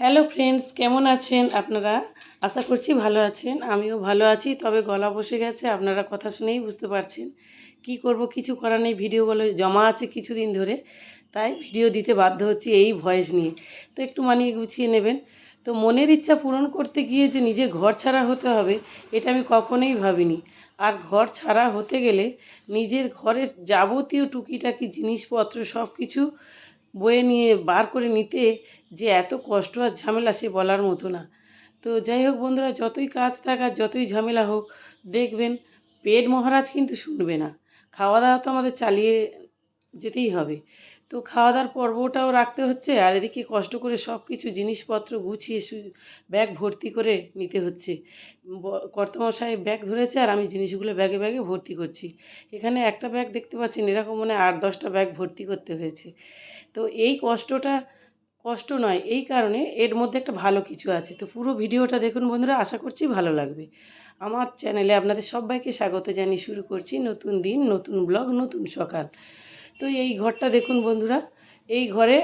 Hello friends, কেমন আছেন আপনারা? আশা করছি ভালো আছেন। আমিও ভালো আছি, তবে গলা বসে গেছে, আপনারা কথা শুনেই বুঝতে পারছেন। কি করব, কিছু করার নেই ভিডিওগুলো জমা আছে কিছুদিন ধরে, তাই ভিডিও দিতে বাধ্য হচ্ছি এই ভয়েস নিয়ে। তো একটু মানিয়ে গুছিয়ে নেবেন। তো মনের ইচ্ছা পূরণ করতে গিয়ে যে নিজের ঘর ছাড়া হতে হবে, এটা আমি কখনোই ভাবিনি। আর ঘর ছাড়া হতে গেলে নিজের ঘরের যাবতীয় টুকিটাকি জিনিসপত্র সব কিছু বয়ে নিয়ে বার করে নিতে যে এত কষ্ট আর ঝামেলা সে বলার মতো না। তো যাই হোক বন্ধুরা, যতই কাজ থাক আর যতই ঝামেলা হোক, দেখবেন পেট মহারাজ কিন্তু শুনবে না। খাওয়া দাওয়া তো আমাদের চালিয়ে যেতেই হবে। তো খাওয়া দাওয়ার পর্বটাও রাখতে হচ্ছে আর এদিকে কষ্ট করে সব কিছু জিনিসপত্র গুছিয়ে ব্যাগ ভর্তি করে নিতে হচ্ছে। কর্তামশাই ব্যাগ ধরেছে আর আমি জিনিসগুলো ব্যাগে ব্যাগে ভর্তি করছি। এখানে একটা ব্যাগ দেখতে পাচ্ছেন, এরকম মানে আট দশটা ব্যাগ ভর্তি করতে হয়েছে। তো এই কষ্টটা কষ্ট নয়, এই কারণে এর মধ্যে একটা ভালো কিছু আছে। তো পুরো ভিডিওটা দেখুন বন্ধুরা, আশা করছি ভালো লাগবে। আমার চ্যানেলে আপনাদের সবাইকে স্বাগত জানিয়ে শুরু করছি নতুন দিন, নতুন ব্লগ, নতুন সকাল। তো এই ঘরটা দেখুন বন্ধুরা, এই ঘরে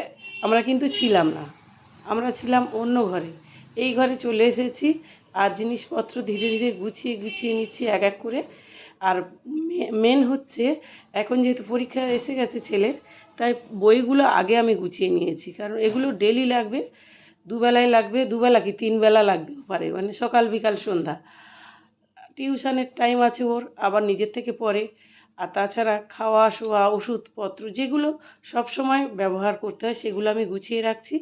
আমরা কিন্তু ছিলাম না, আমরা ছিলাম অন্য ঘরে। এই ঘরে চলে এসেছি, আর জিনিসপত্র ধীরে ধীরে গুছিয়ে গুছিয়ে নিচ্ছি এক এক করে। আর মেন হচ্ছে এখন যেহেতু পরীক্ষা এসে গেছে ছেলের, তাই বইগুলো আগে আমি গুছিয়ে নিয়েছি। কারণ এগুলো ডেলি লাগবে, দুবেলায় লাগবে, দুবেলা কি তিন বেলা লাগতেও পারে। মানে সকাল, বিকাল, সন্ধ্যা। টিউশনের টাইম আছে ওর, আবার নিজের থেকে পড়ে। আর তাছাড়া খাওয়া, শোয়া, ওষুধপত্র যেগুলো সব সময় ব্যবহার করতে হয় সেগুলো আমি গুছিয়ে রাখছি।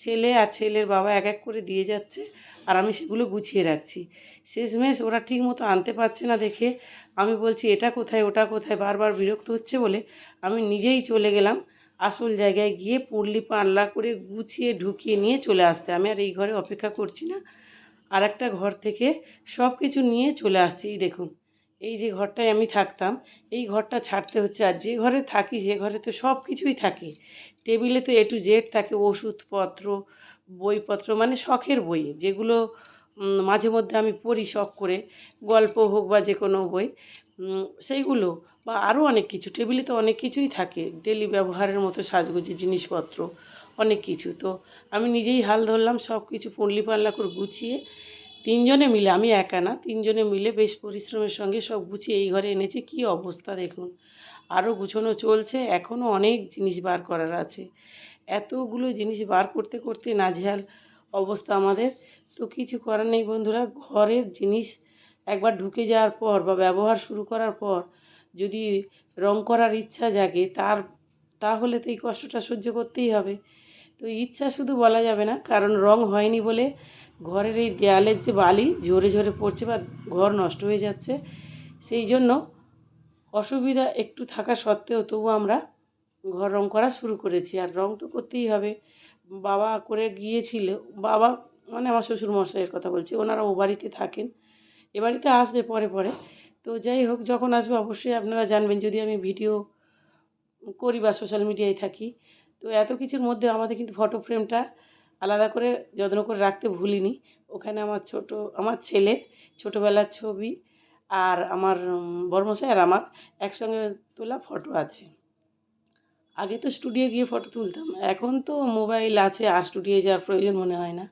ছেলে আর ছেলের বাবা এক এক করে দিয়ে যাচ্ছে আর আমি সেগুলো গুছিয়ে রাখছি। শেষমেশ ওরা ঠিক মতো আনতে পারছে না দেখে আমি বলছি, এটা কোথায়, ওটা কোথায়? বারবার বিরক্ত হচ্ছে বলে আমি নিজেই চলে গেলাম। আসল জায়গায় গিয়ে পুরলি পাল্লা করে গুছিয়ে ঢুকিয়ে নিয়ে চলে আসতে। আমি আর এই ঘরে অপেক্ষা করছি না। আর একটা ঘর থেকে সব কিছু নিয়ে চলে আসছি দেখুন। এই যে ঘরটায় আমি থাকতাম, এই ঘরটা ছাড়তে হচ্ছে আর যে ঘরে থাকি যে ঘরে তো সব কিছুই থাকে। টেবিলে তো এ টু জেড থাকে ওষুধপত্র, বইপত্র মানে শখের বই। যেগুলো মাঝে মধ্যে আমি পড়ি শখ করে, গল্প হোক বা যে কোনো বই সেইগুলো বা আরও অনেক কিছু। টেবিলে তো অনেক কিছুই থাকে। ডেলি ব্যবহারের মতো সাজগোজের জিনিসপত্র, অনেক কিছু। তো আমি নিজেই হাল ধরলাম সব কিছু পুনলি পাল্লা করে গুছিয়ে তিনজনে মিলে, আমি একা না, তিনজনে মিলে বেশ পরিশ্রমের সঙ্গে সব গুছিয়ে এই ঘরে এনেছি। কী অবস্থা দেখুন। আরও গুছানো চলছে এখনও অনেক জিনিস বার করার আছে। এতগুলো জিনিস বার করতে করতে নাজেহাল অবস্থা আমাদের। তো কিছু করার নেই বন্ধুরা, ঘরের জিনিস একবার ঢুকে যাওয়ার পর বা ব্যবহার শুরু করার পর যদি রং করার ইচ্ছা জাগে, তার, তাহলে তো এই কষ্টটা সহ্য করতেই হবে। তো ইচ্ছা শুধু বলা যাবে না, কারণ রং হয়নি বলে ঘরের এই দেয়ালের যে বালি ঝরে ঝরে পড়ছে বা ঘর নষ্ট হয়ে যাচ্ছে, সেই জন্য অসুবিধা একটু থাকা সত্ত্বেও তবু আমরা ঘর রং করা শুরু করেছি। আর রং তো করতেই হবে। বাবা করে গিয়েছিল, বাবা মানে আমার শ্বশুর মশাইয়ের কথা বলছি, ওনারা ও বাড়িতে থাকেন, এ বাড়িতে আসবে পরে পরে। তো যাই হোক, যখন আসবে অবশ্যই আপনারা জানবেন, যদি আমি ভিডিও করি বা সোশ্যাল মিডিয়ায় থাকি। তো এত কিছুর মধ্যে আমাদের কিন্তু ফটো ফ্রেমটা আলাদা করে যত্ন করে রাখতে ভুলিনি। ওখানে আমার ছোট আমার ছেলের ছোটোবেলার ছবি আর আমার উম, বড়মশাই আর আমার একসঙ্গে তোলা ফটো আছে। আগে তো স্টুডিও গিয়ে ফটো তুলতাম এখন তো মোবাইল আছে আর স্টুডিও যাওয়ার প্রয়োজন মনে হয় না।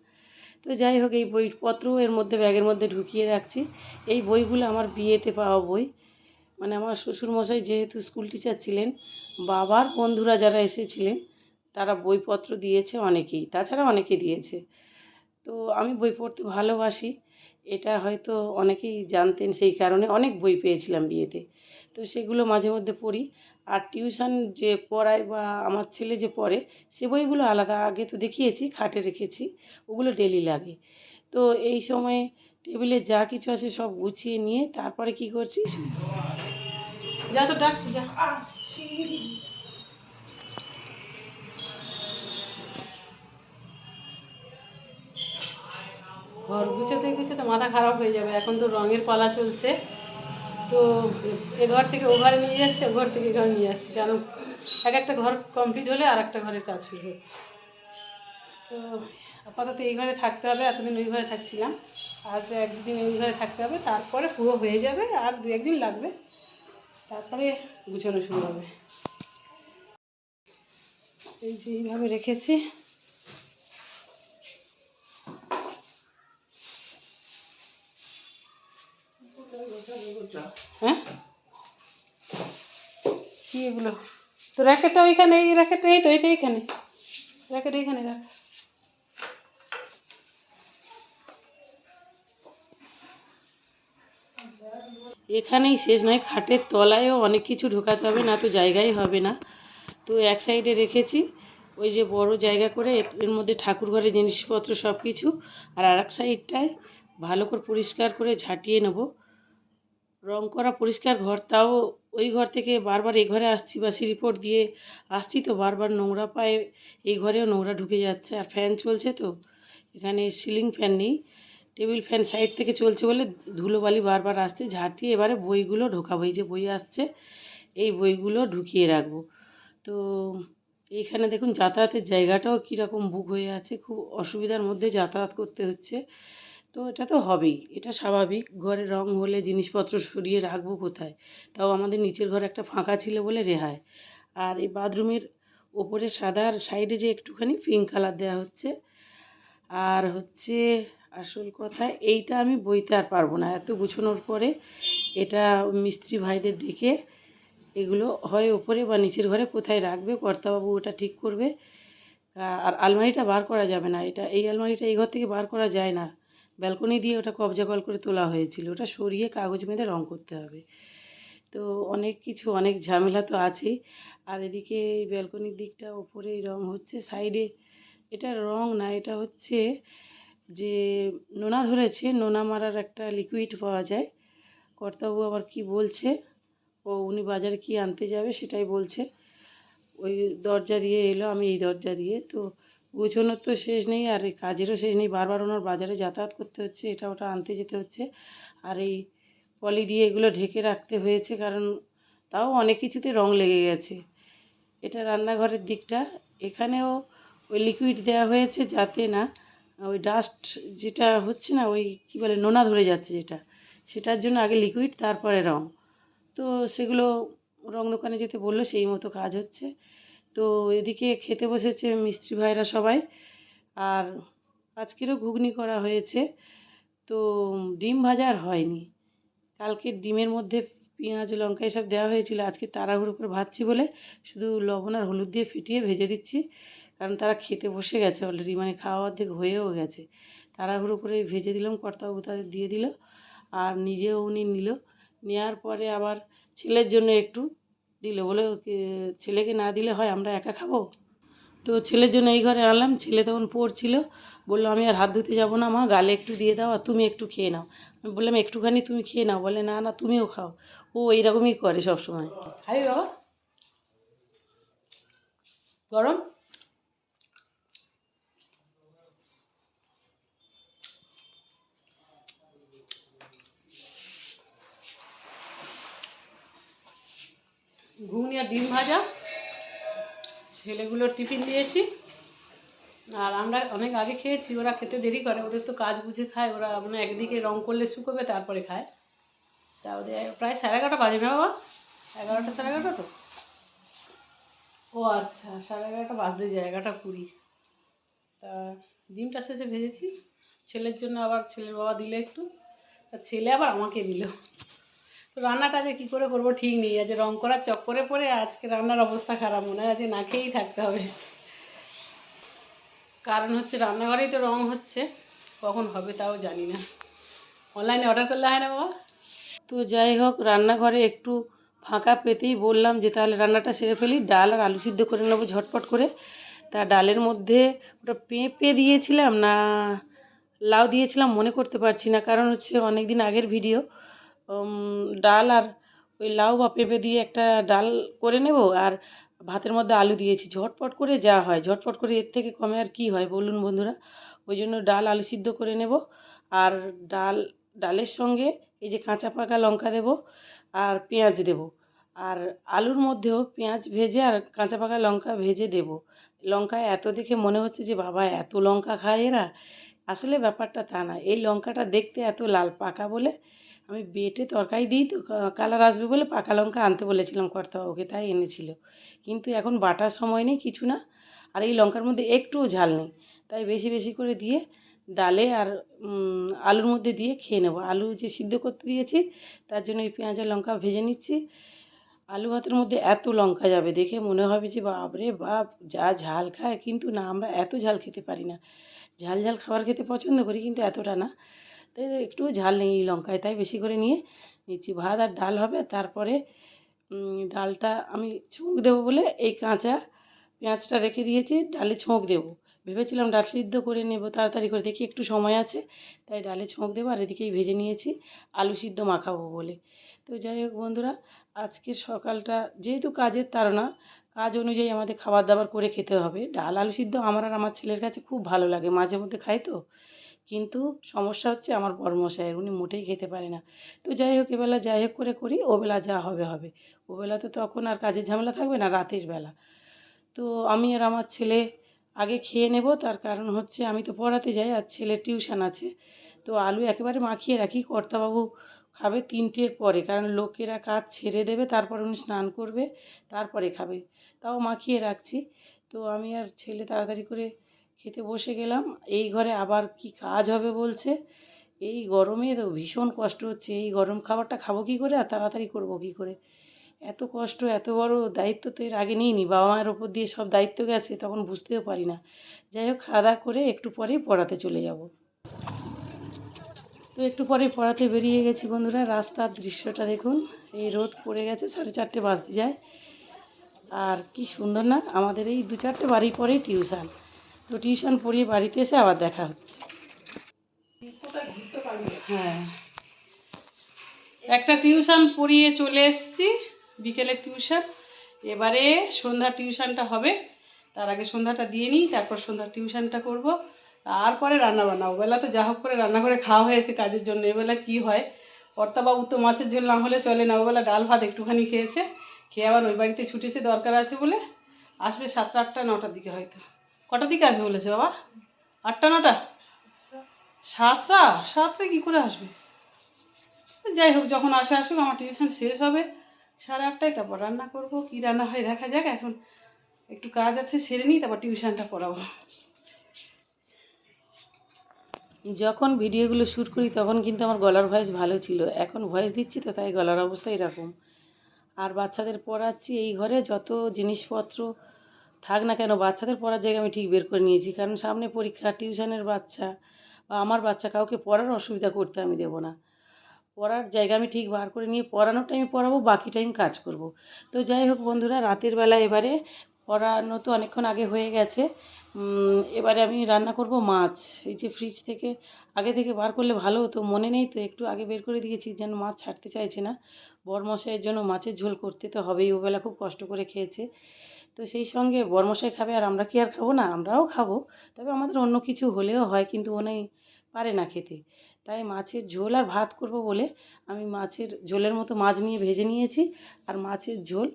তো যাই হোক এই বইপত্র এর মধ্যে ব্যাগের মধ্যে ঢুকিয়ে রাখছি। এই বইগুলো আমার বিয়েতে পাওয়া বই। মানে আমার শ্বশুরমশাই যেহেতু স্কুল টিচার ছিলেন বাবার বন্ধুরা যারা এসেছিলেন তারা বইপত্র দিয়েছে অনেকেই তাছাড়া অনেকে দিয়েছে। তো আমি বই পড়তে ভালোবাসি এটা হয়তো অনেকেই জানতেন সেই কারণে অনেক বই পেয়েছিলাম বিয়েতে। তো সেগুলো মাঝে মধ্যে পড়ি আর টিউশন যে পড়ায় বা আমার ছেলে যে পড়ে সে বইগুলো আলাদা আগে তো দেখিয়েছি খাটে রেখেছি ওগুলো ডেলি লাগে। তো এই সময়ে টেবিলে যা কিছু আছে সব গুছিয়ে নিয়ে তারপরে কি করছিস? যা তো ডাকছি যা। ঘর গুছোতে গুছোতে মাথা খারাপ হয়ে যাবে। এখন তো রঙের পালা চলছে। তো এ ঘর থেকে ও ঘরে নিয়ে যাচ্ছে, ও ঘর থেকে এ ঘরে নিয়ে যাচ্ছে কারণ এক একটা ঘর কমপ্লিট হলে আর একটা ঘরের কাজ শুরু হচ্ছে। তো আপাতত এই ঘরে থাকতে হবে, এতদিন ওই ঘরে থাকছিলাম। আজ এক এই ঘরে থাকতে হবে, তারপরে পুরো হয়ে যাবে আর দু একদিন লাগবে। তারপরে গুছানো শুরু হবে। এই যে এইভাবে রেখেছি। হ্যাঁ? এগুলো? তো র্যাকেটটা ওইখানে, এই র্যাকেটটা এই তো এইটা এইখানে। র্যাকেট এইখানে রাখ। এখানেই শেষ নয়, খাটের তলায়ও অনেক কিছু ঢোকাতে হবে না, তো জায়গাই হবে না। তো এক সাইডে রেখেছি, ওই যে বড় জায়গা করে, এর- মধ্যে ঠাকুর ঘরের জিনিসপত্র সব কিছু আর আর এক সাইডটায় ভালো করে পরিষ্কার করে ঝাঁটিয়ে নেব। রং করা পরিষ্কার ঘর, তাও ওই ঘর থেকে বারবার এ ঘরে আসছি বা রিপোর্ট দিয়ে আসছি তো বারবার নোংরা পায়ে এই ঘরেও নোংরা ঢুকে যাচ্ছে। আর ফ্যান চলছে তো, এখানে সিলিং ফ্যান নেই টেবিল ফ্যান সাইড থেকে চলছে বলে ধুলোবালি বারবার আসছে, ঝাঁটিয়ে এবারে বইগুলো ঢোকাবো, এই যে বই আসছে, এই বইগুলো ঢুকিয়ে রাখব। তো এইখানে দেখুন, যাতায়াতের জায়গাটাও কীরকম বুক হয়ে আছে, খুব অসুবিধার মধ্যে যাতায়াত করতে হচ্ছে। তো এটা তো হবেই, এটা স্বাভাবিক। ঘরে রং হলে জিনিসপত্র সরিয়ে রাখব কোথায়? তাও আমাদের নিচের ঘরে একটা ফাঁকা ছিল বলে রেহাই। আর এই বাথরুমের ওপরে সাদা আর সাইডে যে একটুখানি পিঙ্ক কালার দেওয়া হচ্ছে। আর হচ্ছে আসল কথা, এইটা আমি বইতে আর পারব না। এত গুছোনোর পরে এটা মিস্ত্রি ভাইদের ডেকে এগুলো হয় ওপরে বা নিচের ঘরে কোথায় রাখবে? কর্তাবাবু ওটা ঠিক করবে। আর আলমারিটা বার করা যাবে না। এটা এই আলমারিটা এই ঘর থেকে বার করা যায় না। ব্যালকনি দিয়ে ওটা কবজা কল করে তোলা হয়েছিল। ওটা সরিয়ে কাগজ মেঁধে রং করতে হবে। তো অনেক কিছু, অনেক ঝামেলা তো আছেই। আর এদিকে ব্যালকনির দিকটা ওপরে রং হচ্ছে সাইডে এটা রং না, এটা হচ্ছে যে নোনা ধরেছে, নোনা মারার একটা লিকুইড পাওয়া যায়। কর্তাবু আবার কি বলছে? ও উনি বাজারে কি আনতে যাবে সেটাই বলছে। ওই দরজা দিয়ে এলো, আমি এই দরজা দিয়ে। তো গোছানোর তো শেষ নেই আর এই কাজেরও শেষ নেই। বারবার ওনার বাজারে যাতায়াত করতে হচ্ছে, এটা ওটা আনতে যেতে হচ্ছে। আর এই পলি দিয়ে এগুলো ঢেকে রাখতে হয়েছে কারণ তাও অনেক কিছুতে রং লেগে গেছে। এটা রান্নাঘরের দিকটা। এখানেও ওই লিকুইড দেওয়া হয়েছে যাতে না ওই ডাস্ট যেটা হচ্ছে না, ওই কী বলে, নোনা ধরে যাচ্ছে যেটা, সেটার জন্য আগে লিকুইড তারপরে রং। তো সেগুলো রং দোকানে যেতে বলল, সেই মতো কাজ হচ্ছে। তো এদিকে খেতে বসেছে মিস্ত্রি ভাইরা সবাই। আর আজকেরও ঘুগনি করা হয়েছে। তো ডিম ভাজা আর হয়নি। কালকে ডিমের মধ্যে পেঁয়াজ, লঙ্কা এসব দেওয়া হয়েছিল। আজকে তাড়াহুড়ো করে ভাজছি বলে শুধু লবণ আর হলুদ দিয়ে ফিটিয়ে ভেজে দিচ্ছি। কারণ তারা খেতে বসে গেছে অলরেডি মানে খাওয়া অর্ধেক হয়েও গেছে। তাড়াহুড়ো করে ভেজে দিলাম, কর্তাবাবু তাদের দিয়ে দিল। আর নিজেও উনি নিল। নেওয়ার পরে আবার ছেলের জন্য একটু দিল বলে ছেলেকে না দিলে হয় আমরা একা খাব? তো ছেলের জন্য এই ঘরে আনলাম, ছেলে তখন পড়ছিল বলল, আমি আর হাত ধুতে যাব না মা, গালে একটু দিয়ে দাও আর তুমি একটু খেয়ে নাও। আমি বললাম, একটুখানি তুমি খেয়ে নাও। বলে, না না, তুমিও খাও। ও এইরকমই করে সবসময়। হাই বাবা। গরম? ঘুগনি আর ডিম ভাজা। ছেলেগুলোর টিফিন দিয়েছি। আর আমরা অনেক আগে খেয়েছি, ওরা খেতে দেরি করে, ওদের তো কাজ বুঝে খায়, ওরা মানে একদিকে রং করলে শুকোবে, তারপরে খায়। তা ওদের প্রায় সাড়ে এগারোটা বাজে না বাবা? এগারোটা, সাড়ে এগারোটা তো? ও আচ্ছা সাড়ে এগারোটা বাজতে যায়, এগারোটা কুড়ি। তা ডিমটা শেষে ভেজেছি। ছেলের জন্য আবার ছেলের বাবা দিলে একটু। তা ছেলে আবার আমাকে দিল। তো রান্নাটা যে কী করে করব ঠিক নেই। আজ রং করার চক্করে পড়ে আজকে রান্নার অবস্থা খারাপ মনে হয়, আজ না খেয়েই থাকতে হবে। কারণ হচ্ছে রান্নাঘরেই তো রং হচ্ছে, কখন হবে তাও জানি না। অনলাইনে অর্ডার করলে হয় না বাবা? তো যাই হোক, রান্নাঘরে একটু ফাঁকা পেতেই বললাম যে তাহলে রান্নাটা সেরে ফেলি, ডাল আর আলু সিদ্ধ করে নেব ঝটপট করে। তা ডালের মধ্যে ওটা পেঁপে দিয়েছিলাম না, লাউ দিয়েছিলাম মনে করতে পারছি না, কারণ হচ্ছে অনেক দিন আগের ভিডিও ডাল আর ওই লাউ বা পেঁপে দিয়ে একটা ডাল করে নেব আর ভাতের মধ্যে আলু দিয়েছি। ঝটপট করে যা হয়, ঝটপট করে এর থেকে কমে আর কি হয় বলুন বন্ধুরা? ওই জন্য ডাল আলু সিদ্ধ করে নেব আর ডাল, ডালের সঙ্গে এই যে কাঁচা পাকা লঙ্কা দেব আর পেঁয়াজ দেব। আর আলুর মধ্যেও পেঁয়াজ ভেজে আর কাঁচা পাকা লঙ্কা ভেজে দেব। লঙ্কা এত দেখে মনে হচ্ছে যে বাবা এত লঙ্কা খায় এরা। আসলে ব্যাপারটা তা না, এই লঙ্কাটা দেখতে এত লাল পাকা বলে আমি বেটে তরকারি দিই তো কালার আসবে বলে পাকা লঙ্কা আনতে বলেছিলাম কর্তাবাবুকে, তাই এনেছিল। কিন্তু এখন বাটার সময় নেই কিছু না, আর এই লঙ্কার মধ্যে একটুও ঝাল নেই। তাই বেশি বেশি করে দিয়ে ডালে আর আলুর মধ্যে দিয়ে খেয়ে নেব। আলু যে সিদ্ধ করতে দিয়েছি, তার জন্য এই পেঁয়াজ আর লঙ্কা ভেজে নিচ্ছি। আলু ভাতের মধ্যে এত লঙ্কা যাবে দেখে মনে হবে যে বাপরে বাপ, যা ঝাল খায়। কিন্তু না, আমরা এত ঝাল খেতে পারি না। ঝাল ঝাল খাবার খেতে পছন্দ করি, কিন্তু এতটা না। তাই একটু ঝাল নেই লঙ্কায়, তাই বেশি করে নিয়ে নিচ্ছি। ভাত আর ডাল হবে, তারপরে ডালটা আমি ছোঁক দেবো বলে এই কাঁচা পেঁয়াজটা রেখে দিয়েছি, ডালে ছোঁক দেবো। ভেবেছিলাম ডাল সিদ্ধ করে নেব, তাড়াতাড়ি করে দেখি একটু সময় আছে, তাই ডালে ছোঁক দেবো আর এদিকেই ভেজে নিয়েছি, আলু সিদ্ধ মাখাবো বলে। তো যাই হোক বন্ধুরা আজকে সকালটা যেহেতু কাজের তাড়না, কাজ অনুযায়ী আমাদের খাবার দাবার করে খেতে হবে। ডাল, আলু সিদ্ধ আমার আর আমার ছেলের কাছে খুব ভালো লাগে, মাঝে মধ্যে খাই তো। কিন্তু সমস্যা হচ্ছে আমার বড়মশাইয়ের, উনি মোটেই খেতে পারে না। তো যাই হোক, এবেলা যাই হোক করে করি, ওবেলা যা হবে হবে। ওবেলা তো তখন আর কাজের ঝামেলা থাকবে না রাতের বেলা। তো আমি আর আমার ছেলে আগে খেয়ে নেব, তার কারণ হচ্ছে আমি তো পড়াতে যাই আর ছেলের টিউশন আছে। তো আলু একেবারে মাখিয়ে রাখি, কর্তাবাবু খাবে তিনটের পরে, কারণ লোকেরা কাজ ছেড়ে দেবে, তারপর উনি স্নান করবে, তারপরে খাবে। তাও মাখিয়ে রাখছি। তো আমি আর ছেলে তাড়াতাড়ি করে খেতে বসে গেলাম। এই ঘরে আবার কি কাজ হবে বলছে? এই গরমে তো ভীষণ কষ্ট হচ্ছে। এই গরম খাবারটা খাব কী করে? আর তাড়াতাড়ি করব কী করে? এত কষ্ট, এত বড় দায়িত্ব তো এর আগে নিইনি। বাবা মায়ের ওপর দিয়ে সব দায়িত্ব গেছে, তখন বুঝতেও পারি না। যাই হোক, খাওয়া দাওয়া করে একটু পরেই পড়াতে চলে যাব। তো একটু পরে পড়াতে বেরিয়ে গেছি বন্ধুরা। রাস্তার দৃশ্যটা দেখুন। এই রোদ পড়ে গেছে, সাড়ে চারটে বাজতে যায়। আর কি সুন্দর না, আমাদের এই দু চারটে বাড়ি পরেই টিউশন। তো টিউশন পড়িয়ে বাড়িতে এসে আবার দেখা হচ্ছে। হ্যাঁ। একটা টিউশন পড়িয়ে চলে এসেছি, বিকেলের টিউশন। এবারে সন্ধ্যা টিউশনটা হবে, তার আগে সন্ধ্যাটা দিয়ে নিই, তারপর সন্ধ্যা টিউশনটা করব। তারপরে রান্না বান্না ওবেলা তো যা হোক করে রান্না করে খাওয়া হয়েছে কাজের জন্য, এবেলা কি হয়? কর্তাবাবু তো মাছের ঝোল না হলে চলে না, ওবেলা ডাল ভাত একটুখানি খেয়েছে, খেয়ে আবার ওই বাড়িতে ছুটেছে, দরকার আছে বলে। আসবে সাতটা আটটা, নটার দিকে হয়তো। কটার দিকে আসবে বলেছে বাবা? আটটা, নটা? সাতটা? সাতটা কী করে আসবে? যাই হোক, যখন আসে আসুক, আমার টিউশন শেষ হবে। সাড়ে আটটায় তারপর রান্না করব। কি রান্না হয় দেখা যাক। এখন একটু কাজ আছে, সেরে নিই, তারপর টিউশনটা পড়াবো। যখন ভিডিওগুলো শ্যুট করি, তখন কিন্তু আমার গলার ভয়েস ভালো ছিল। এখন ভয়েস দিচ্ছি তো, তাই গলার অবস্থা এরকম। আর বাচ্চাদের পড়াচ্ছি এই ঘরে, যত জিনিসপত্র থাক না কেন, বাচ্চাদের পড়ার জায়গা আমি ঠিক বের করে নিয়েছি। কারণ সামনে পরীক্ষা, টিউশনের বাচ্চা বা আমার বাচ্চা কাউকে পড়ার অসুবিধা করতে আমি দেবো না। পড়ার জায়গা আমি ঠিক বার করে নিয়ে পড়ানোর টাইমে পড়াবো, বাকি টাইম কাজ করব। তো যাই হোক বন্ধুরা, রাতের বেলা এবারে পড়ানো তো অনেকক্ষণ আগে হয়ে গেছে। এবারে আমি রান্না করব মাছ। এই যে ফ্রিজ থেকে আগে থেকে বার করলে ভালো হতো, মনে নেই তো, একটু আগে বের করে দিয়েছি, যেন মাছ ছাড়তে চাইছে না। বড় মশাইয়ের জন্য মাছের ঝোল করতে তো হবেই, ওবেলা খুব কষ্ট করে খেয়েছে। তো সেই সঙ্গে বরমশাই খাবে আর আমরা কি আর খাব? না, আমরাও খাব। তবে আমাদের অন্য কিছু হলেও হয়, কিন্তু উনি পারে না খেতে। তাই মাছের ঝোল আর ভাত করব বলে আমি মাছের ঝোলের মতো মাছ নিয়ে ভেজে নিয়েছি আর মাছের ঝোল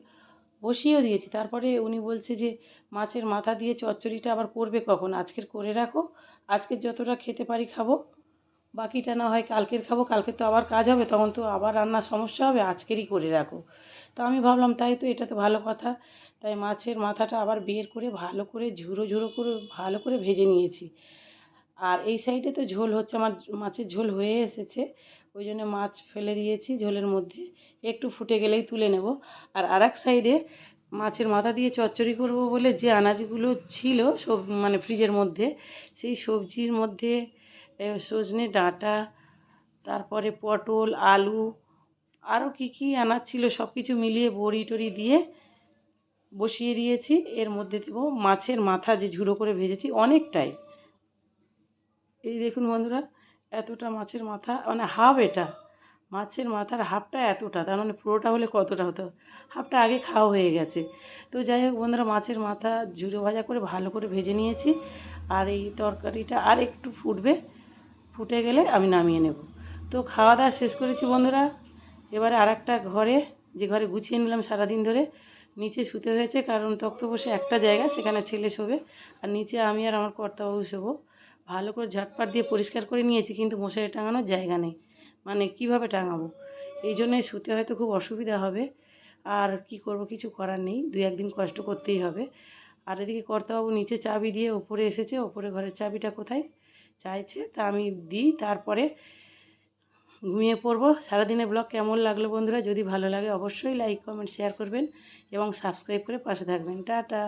বসিয়েও দিয়েছি। তারপরে উনি বলছে যে, মাছের মাথা দিয়ে চচ্চড়িটা আবার করবে কখন? আজকের করে রাখো। আজকের যতটা খেতে পারি খাব। বাকিটা না হয় কালকের খাব, কালকে তো আবার কাজ হবে, তখন তো আবার রান্নার সমস্যা হবে, আজকেরই করে রাখো। তো আমি ভাবলাম তাই তো, এটা তো ভালো কথা। তাই মাছের মাথাটা আবার বের করে ভালো করে ঝুরো ঝুরো করে, ভালো করে ভেজে নিয়েছি। আর এই সাইডে তো ঝোল হচ্ছে, আমার মাছের ঝোল হয়ে এসেছে। ওই জন্য মাছ ফেলে দিয়েছি ঝোলের মধ্যে, একটু ফুটে গেলেই তুলে নেব। আর আরেক সাইডে মাছের মাথা দিয়ে চচ্চড়ি করব বলে যে আনাজগুলো ছিল সব মানে ফ্রিজের মধ্যে, সেই সবজির মধ্যে সজনে ডাঁটা, তারপরে পটল, আলু, আরও কী কী আনাজ ছিল সব কিছু মিলিয়ে বড়ি টড়ি দিয়ে বসিয়ে দিয়েছি। এর মধ্যে দেবো মাছের মাথা যে ঝুড়ো করে ভেজেছি অনেকটাই। এই দেখুন বন্ধুরা, এতটা মাছের মাথা মানে হাফ এটা। মাছের মাথার হাফটা এতটা, তার মানে পুরোটা হলে কতটা হতো? হাফটা আগে খাওয়া হয়ে গেছে। তো যাই হোক বন্ধুরা, মাছের মাথা ঝুড়ো ভাজা করে ভালো করে ভেজে নিয়েছি। আর এই তরকারিটা আর একটু ফুটবে। ফুটে গেলে আমি নামিয়ে নেব। তো খাওয়া দাওয়া শেষ করেছি বন্ধুরা। এবারে আর একটা ঘরে, যে ঘরে গুছিয়ে নিলাম সারাদিন ধরে, নিচে শুতে হয়েছে কারণ তক্ত বসে একটা জায়গা, সেখানে ছেলে শোবে। আর নিচে আমি আর আমার কর্তাবাবু শোবো। ভালো করে ঝাটপাট দিয়ে পরিষ্কার করে নিয়েছি কিন্তু মশারি টাঙানোর জায়গা নেই। মানে কীভাবে টাঙাবো? এই জন্যে শুতে হয়তো খুব অসুবিধা হবে। আর কি করব কিছু করার নেই। দু একদিন কষ্ট করতেই হবে। আর এদিকে কর্তাবাবু নিচে চাবি দিয়ে ওপরে এসেছে। ওপরে ঘরের চাবিটা কোথায়? চাইছে, তা আমি দিই, তারপরে ঘুমিয়ে পড়ব। সারাদিনের ব্লগ কেমন লাগল বন্ধুরা? যদি ভালো লাগে অবশ্যই লাইক, কমেন্ট, শেয়ার করবেন এবং সাবস্ক্রাইব করে পাশে থাকবেন। টাটা।